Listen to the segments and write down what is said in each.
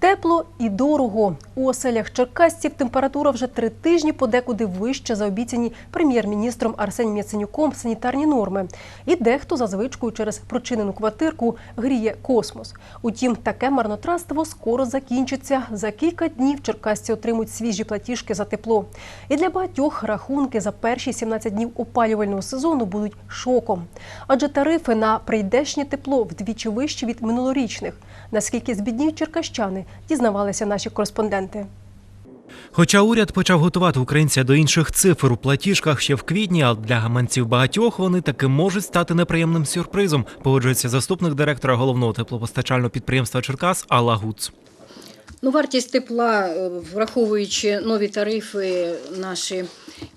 Тепло і дорого. У оселях черкасців температура вже три тижні подекуди вища за обіцяні прем'єр-міністром Арсенієм Яценюком санітарні норми. І дехто за звичкою через прочинену квартирку гріє космос. Утім, таке марнотратство скоро закінчиться. За кілька днів черкасці отримують свіжі платіжки за тепло. І для багатьох рахунки за перші 17 днів опалювального сезону будуть шоком. Адже тарифи на прийдешнє тепло вдвічі вищі від минулорічних. Наскільки збідніють черкащани, дізнавалися наші кореспонденти. Хоча уряд почав готувати українця до інших цифр у платіжках ще в квітні, а для гаманців багатьох вони таки можуть стати неприємним сюрпризом. Погоджується заступник директора головного теплопостачального підприємства Черкас Алла Гуц. Ну, вартість тепла, е, враховуючи нові тарифи наші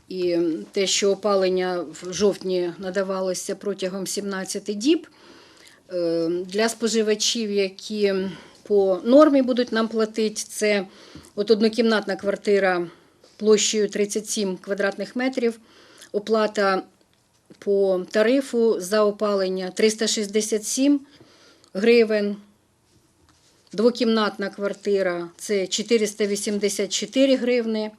і те, що опалення в жовтні надавалося протягом 17 діб, е, для споживачів, які по нормі будуть нам платити, це от однокімнатна квартира площею 37 квадратних метрів, оплата по тарифу за опалення 367 гривень. Двокімнатна квартира це 484 гривни,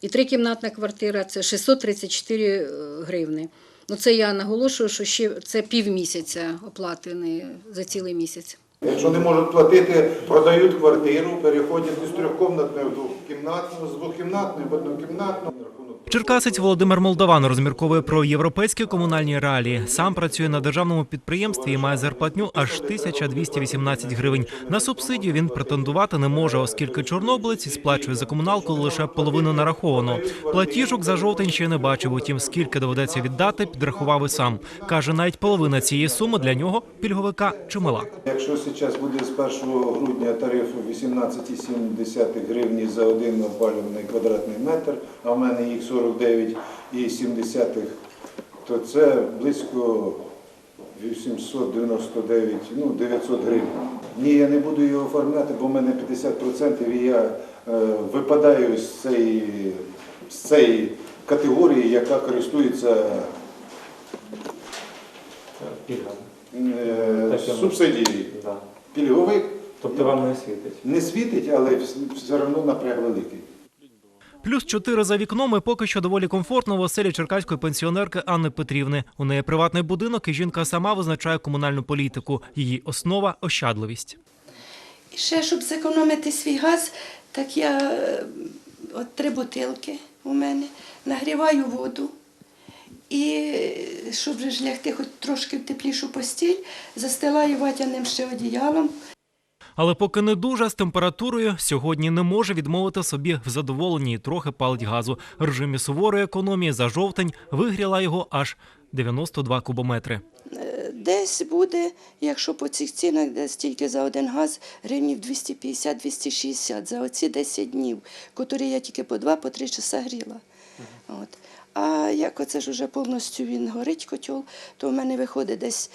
і трикімнатна квартира це 634 гривни. Ну, це я наголошую, що ще це півмісяця оплати не за цілий місяць. Якщо не можуть платити, продають квартиру, переходять з трьохкімнатної в двохкімнатну, з двохкімнатної в однокімнатну. Черкасець Володимир Молдован розмірковує про європейські комунальні реалії. Сам працює на державному підприємстві і має зарплатню аж 1218 гривень. На субсидію він претендувати не може, оскільки чорнобилець сплачує за комуналку лише половину нараховано. Платіжок за жовтень ще не бачив. Утім, скільки доведеться віддати, підрахував і сам. каже, навіть половина цієї суми для нього пільговика чимала. Якщо зараз буде з 1 грудня тариф 18,7 гривні за один опалюваний квадратний метр, а в мене їх 49,7, то це близько 899, ну 900 гривень. Ні, я не буду його оформляти, бо в мене 50% і я е, випадаю з цієї, з цієї категорії, яка користується е, субсидією. Пільговик Тобто вам не світить. не світить, але все одно напряг великий. Плюс чотири за вікном і поки що доволі комфортно в оселі черкаської пенсіонерки Анни Петрівни. У неї приватний будинок, і жінка сама визначає комунальну політику. Її основа ощадливість. І ще, щоб зекономити свій газ, так я е, от три бутилки у мене, нагріваю воду. І щоб лягти хоч трошки в теплішу постіль, застилаю ватяним ще одіялом. Але поки не дуже з температурою, сьогодні не може відмовити собі в задоволенні і трохи палить газу. В режимі суворої економії за жовтень вигріла його аж 92 кубометри. Е, Десь буде, якщо по цих цінах, десь тільки за один газ гривнів 250-260 за оці 10 днів, котрі я тільки по 2-3 часа гріла. От. А як оце ж уже повністю він горить котел, то в мене виходить десь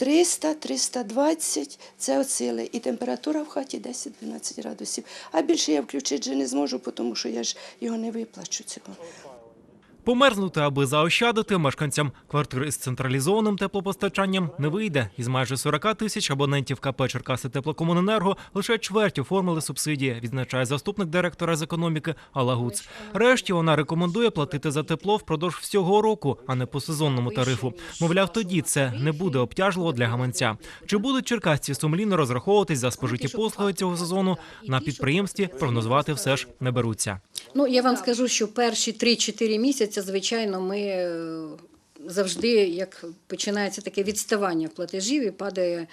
300-320 це оцили. І температура в хаті 10-12 градусів. А більше я включити вже не зможу, тому що я ж його не виплачу цього. Померзнути, аби заощадити мешканцям квартир із централізованим теплопостачанням не вийде. Із майже 40 тисяч абонентів КП Черкаси Теплокомуненерго лише чверть оформили субсидії, відзначає заступник директора з економіки Алла Гуц. Решті вона рекомендує платити за тепло впродовж всього року, а не по сезонному тарифу. Мовляв, тоді це не буде обтяжливо для гаманця. Чи будуть черкасці сумлінно розраховуватись за спожиті послуги цього сезону? На підприємстві прогнозувати все ж не беруться. Ну, я вам скажу, що перші 3-4 місяці, звичайно, ми е, завжди, як починається таке відставання платежів і падає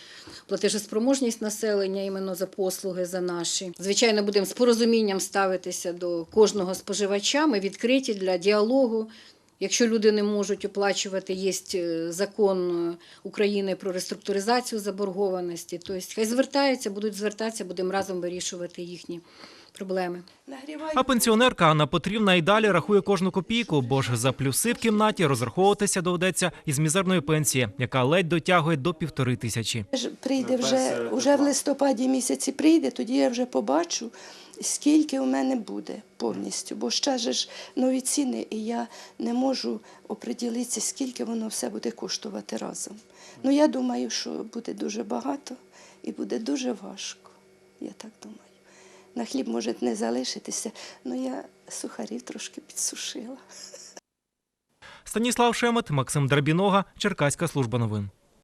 платежеспроможність населення іменно за послуги за наші. Звичайно, будемо з порозумінням ставитися до кожного споживача. Ми відкриті для діалогу. Якщо люди не можуть оплачувати, є е, закон е, України про реструктуризацію заборгованості. Тобто хай звертаються, будуть звертатися, будемо разом вирішувати їхні проблеми. А пенсіонерка Анна Петрівна і далі рахує кожну копійку, бо ж за плюси в кімнаті розраховуватися доведеться із мізерної пенсії, яка ледь дотягує до півтори тисячі. Прийде вже, вже в листопаді місяці прийде, тоді я вже побачу, скільки у мене буде повністю. Бо ще ж нові ціни, і я не можу оприділитися, скільки воно все буде коштувати разом. Ну я думаю, що буде дуже багато і буде дуже важко. Я так думаю. На хліб може не залишитися, але я сухарів трошки підсушила. Станіслав Шемет, Максим Драбінога, Черкаська служба новин.